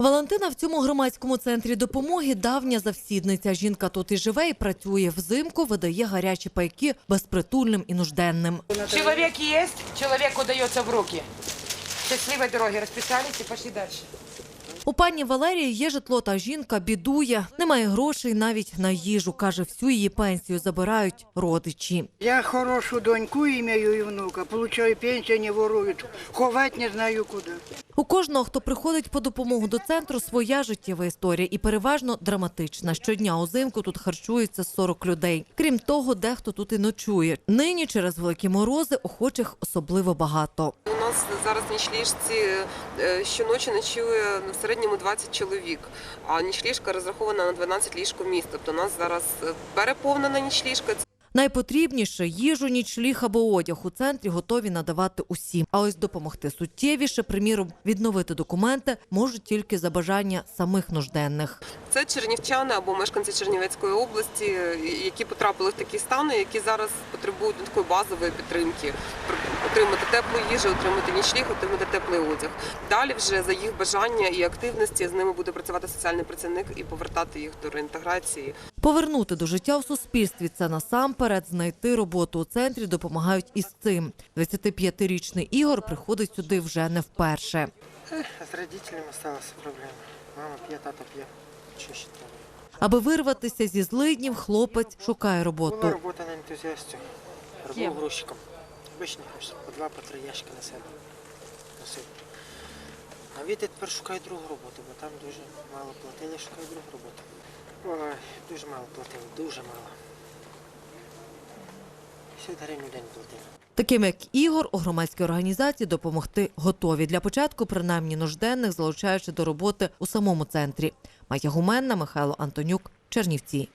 Валентина в цьому громадському центрі допомоги давня завсідниця. Жінка тут і живе, і працює взимку, видає гарячі пайки безпритульним і нужденним. Человек есть, человеку дается в руки. Счастливой дороги расписались и пошли дальше. У пані Валерії є житло та жінка бідує. Немає грошей навіть на їжу. каже, всю її пенсію забирають родичі. Я хорошу доньку имею и внука, получаю пенсию, не воруют, ховать не знаю куда. У кожного, хто приходить по допомогу до центру, своя життєва історія і переважно драматична. Щодня узимку тут харчується 40 людей. Крім того, дехто тут і ночує. Нині через великі морози охочих особливо багато. У нас зараз нічліжці е, щоночі ночує в середньому 20 чоловік, а нічліжка розрахована на 12 ліжко-місць. Тобто у нас зараз е, переповнена нічліжка. Найпотрібніше їжу, нічліг або одяг у центрі готові надавати усім. А ось допомогти суттєвіше, приміром, відновити документи можуть тільки за бажання самих нужденних. Це чернівчани або мешканці Чернівецької області, які потрапили в такі стани, які зараз потребують такої базової підтримки. Отримати теплу їжу, отримати нічліг, отримати теплий одяг. Далі вже за їх бажання і активності з ними буде працювати соціальний працівник і повертати їх до реінтеграції. Повернути до життя в суспільстві це насамперед знайти роботу у центрі допомагають із цим. 25-річний Ігор приходить сюди вже не вперше. С родителями осталась проблема. Мама пьет, тата пьет. Что еще треба? Аби вирватися зі злиднів, хлопець шукає роботу. работа на энтузиасте. Работал грузчиком. Хочется по два, по три ящики на себе. Носив. А від тепер шукаю другу роботу, бо там дуже мало платили, шукаю другу роботу. Ой, дуже мало платили, дуже мало. 50 гривень в день платили. Таким як Ігор, у громадській організації допомогти готові. Для початку, принаймні нужденних, залучаючи до роботи у самому центрі. Майя Гуменна, Михайло Антонюк, Чернівці.